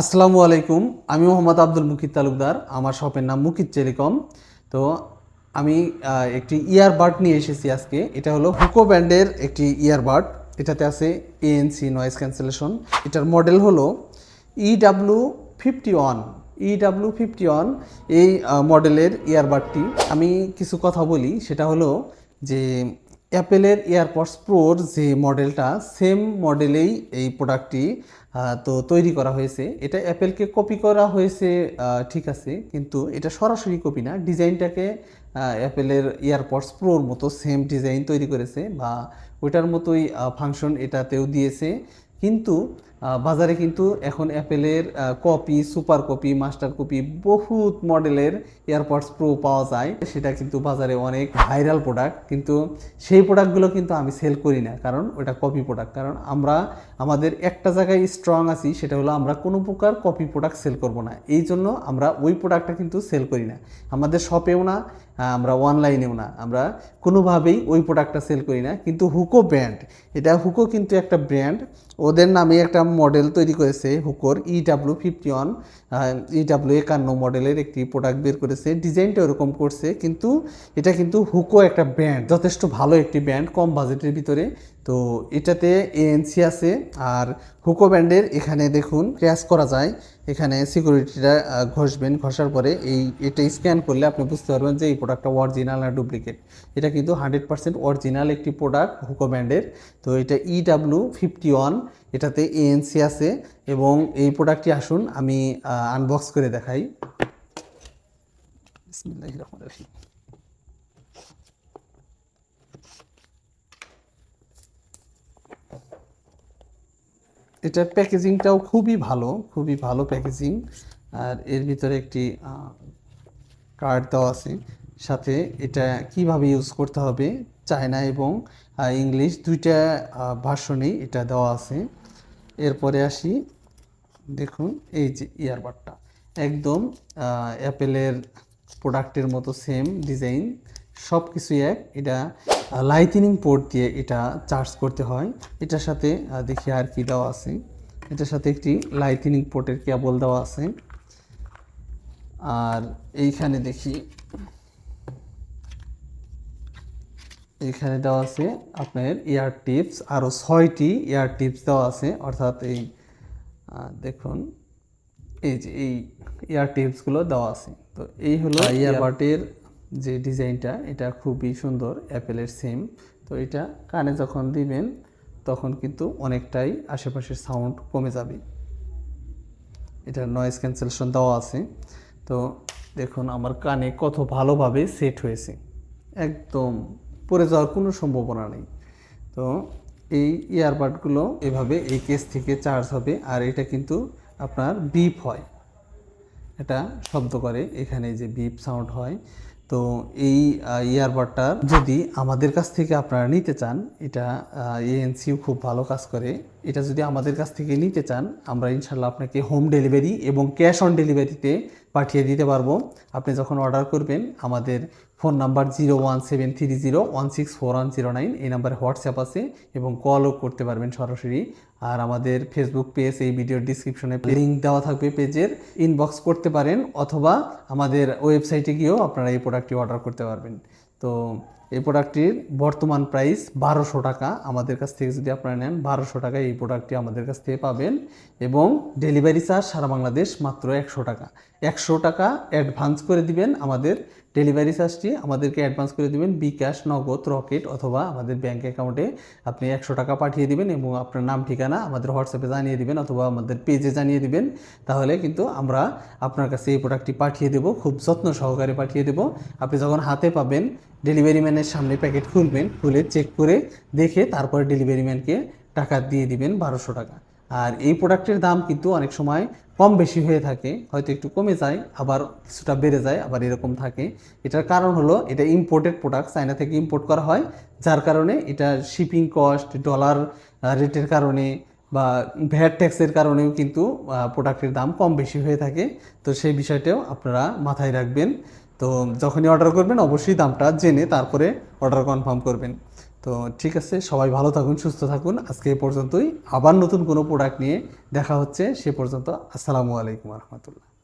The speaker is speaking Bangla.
আসসালামু আলাইকুম, আমি মোহাম্মদ আব্দুল মুকিত তালুকদার, আমার শপের নাম মুকিত টেলিকম। তো আমি একটি ইয়ারবাড নিয়ে এসেছি আজকে, এটা হলো হুকো ব্যান্ডের একটি ইয়ারবাড এটাতে আছে এএনসি নয়েজ ক্যান্সেলেশন এটার মডেল হলো EW fifty one EW fifty one এই মডেলের ইয়ারবাডটি আমি কিছু কথা বলি, সেটা হলো যে অ্যাপেলের এয়ারপডস প্রোর যে মডেলটা, সেম মডেলেই এই প্রোডাক্টটি তো তৈরি করা হয়েছে। এটা অ্যাপেলকে কপি করা হয়েছে ঠিক আছে, কিন্তু এটা সরাসরি কপি না। ডিজাইনটাকে অ্যাপেলের এয়ারপডস প্রোর মতো সেম ডিজাইন তৈরি করেছে বা ওইটার মতোই ফাংশন এটাতেও দিয়েছে। কিন্তু বাজারে কিন্তু এখন অ্যাপেলের copy super copy master copy বহুত মডেলের এয়ারপডস প্রো পাওয়া যায়। সেটা কিন্তু বাজারে অনেক ভাইরাল প্রোডাক্ট কিন্তু সেই প্রোডাক্টগুলো কিন্তু আমি সেল করি না, কারণ ওটা কপি প্রোডাক্ট কারণ আমরা, আমাদের একটা জায়গায় স্ট্রং আছি, সেটা হলো আমরা কোনো প্রকার কপি প্রোডাক্ট সেল করব না। এই জন্য আমরা ওই প্রোডাক্টটা কিন্তু সেল করি না। আমাদের শপেও না আমরা অনলাইনেও না। আমরা কোনোভাবেই ওই প্রোডাক্টটা সেল করি না। কিন্তু হুকো ব্র্যান্ড এটা হুকো কিন্তু একটা ব্র্যান্ড ওদের নামে একটা মডেল তৈরি করেছে হুকোর E E W fifty one E W একান্ন মডেলের একটি প্রোডাক্ট বের করেছে। ডিজাইনটা ওরকম করছে, কিন্তু এটা কিন্তু হুকো একটা ব্র্যান্ড যথেষ্ট ভালো একটি ব্র্যান্ড কম বাজেটের ভিতরে। তো এটাতে এএনসি আছে, আর হুকো ব্র্যান্ডের এখানে দেখুন ক্র্যাশ করা যায়। এখানে সিকিউরিটিটা ঘষবেন, ঘষার পরে এই, এটা স্ক্যান করলে আপনি বুঝতে পারবেন যে এই প্রোডাক্টটা অরিজিনাল না ডুপ্লিকেট এটা কিন্তু হান্ড্রেড পার্সেন্ট অরিজিনাল একটি প্রোডাক্ট হুকো ব্র্যান্ডের তো এটা ই ডাব্লিউ ফিফটি ওয়ান এটাতে এএনসি আছে এবং এই প্রোডাক্টটি আসুন, আমি আনবক্স করে দেখাই। এটার প্যাকেজিংটাও খুবই ভালো খুবই ভালো প্যাকেজিং আর এর ভিতরে একটি কার্ড দেওয়া আছে। সাথে এটা কীভাবে ইউজ করতে হবে, চায়না এবং ইংলিশ দুইটা ভার্সনেই এটা দেওয়া আছে। এরপরে আসি, দেখুন, এই যে ইয়ারবাডটা একদম অ্যাপেলের প্রোডাক্টের মতো সেম ডিজাইন সব কিছুই এক। এটা লাইটিনিং পোর্ট দিয়ে এটা চার্জ করতে হয়। এটার সাথে দেখি আর কি দেওয়া আছে। এটার সাথে একটি লাইটিনিং পোর্টের কেবল দেওয়া আছে। আর এইখানে দেখি এখানে দেওয়া আছে আপনার ইয়ার টিপস আরও ছয়টি ইয়ার টিপস দেওয়া আছে অর্থাৎ এই দেখুন এই যে এই ইয়ার টিপসগুলো দেওয়া আছে। তো এই হলো ইয়ারবাটের যে ডিজাইনটা এটা খুবই সুন্দর অ্যাপেলের সেম তো এটা কানে যখন দিবেন তখন কিন্তু অনেকটাই আশেপাশের সাউন্ড কমে যাবে। এটা নয়েজ ক্যান্সেলেশন দেওয়া আছে। তো দেখুন আমার কানে কত ভালোভাবে সেট হয়েছে। একদম পড়ে যাওয়ার কোনো সম্ভাবনা নেই। তো এই ইয়ারবাডগুলো এভাবে এই কেস থেকে চার্জ হবে আর এটা কিন্তু আপনার বিপ হয়। এটা শব্দ করে, এখানে যে বিপ সাউন্ড হয়। তো এই ইয়ারবাডটা যদি আমাদের কাছ থেকে আপনারা নিতে চান, এটা এএনসিও খুব ভালো কাজ করে। এটা যদি আমাদের কাছ থেকে নিতে চান, আমরা ইনশাল্লাহ আপনাকে হোম ডেলিভারি এবং ক্যাশ অন ডেলিভারিতে পাঠিয়ে দিতে পারব। আপনি যখন অর্ডার করবেন, আমাদের phone number zero one seven three zero one six four one zero nine. এই নাম্বারে হোয়াটসঅ্যাপ আছে এবং কলও করতে পারবেন সরাসরি। আর আমাদের ফেসবুক পেজ এই ভিডিওর ডিসক্রিপশনে লিঙ্ক দেওয়া থাকবে পেজের। ইনবক্স করতে পারেন অথবা আমাদের ওয়েবসাইটে গিয়েও আপনারা এই প্রোডাক্টটি অর্ডার করতে পারবেন। তো এই প্রোডাক্টটির বর্তমান প্রাইস বারোশো টাকা। আমাদের কাছ থেকে যদি আপনারা নেন, বারোশো টাকায় এই প্রোডাক্টটি আমাদের কাছ থেকে পাবেন এবং ডেলিভারি চার্জ সারা বাংলাদেশ মাত্র একশো টাকা। একশো টাকা অ্যাডভান্স করে দিবেন আমাদের ডেলিভারি চার্জটি আমাদেরকে অ্যাডভান্স করে দিবেন বিকাশ, নগদ, রকেট অথবা আমাদের ব্যাঙ্ক অ্যাকাউন্টে আপনি একশো টাকা পাঠিয়ে দিবেন এবং আপনার নাম, ঠিকানা আমাদের হোয়াটসঅ্যাপে জানিয়ে দিবেন অথবা আমাদের পেজে জানিয়ে দিবেন। তাহলে কিন্তু আমরা আপনার কাছে এই প্রোডাক্টটি পাঠিয়ে দেবো, খুব যত্ন সহকারে পাঠিয়ে দেবো। আপনি যখন হাতে পাবেন ডেলিভারি ম্যানের সামনে প্যাকেট খুলবেন, খুলে চেক করে দেখে তারপরে ডেলিভারি ম্যানকে টাকা দিয়ে দিবেন বারোশো টাকা। আর এই প্রোডাক্টের দাম কিন্তু অনেক সময় কম বেশি হয়ে থাকে, হয়তো একটু কমে যায়, আবার কিছুটা বেড়ে যায়, আবার এরকম থাকে। এটার কারণ হলো এটা ইম্পোর্টেড প্রোডাক্ট চায়না থেকে ইম্পোর্ট করা হয়, যার কারণে এটা শিপিং কস্ট ডলার রেটের কারণে বা ভ্যাট ট্যাক্সের কারণেও কিন্তু প্রোডাক্টের দাম কম বেশি হয়ে থাকে। তো সেই বিষয়টাও আপনারা মাথায় রাখবেন। তো যখনই অর্ডার করবেন, অবশ্যই দামটা জেনে তারপরে অর্ডার কনফার্ম করবেন। তো ঠিক আছে, সবাই ভালো থাকুন, সুস্থ থাকুন। আজকে এ পর্যন্তই। আবার নতুন কোনো প্রোডাক্ট নিয়ে দেখা হচ্ছে, সে পর্যন্ত আসসালামু আলাইকুম রহমতুল্লাহ।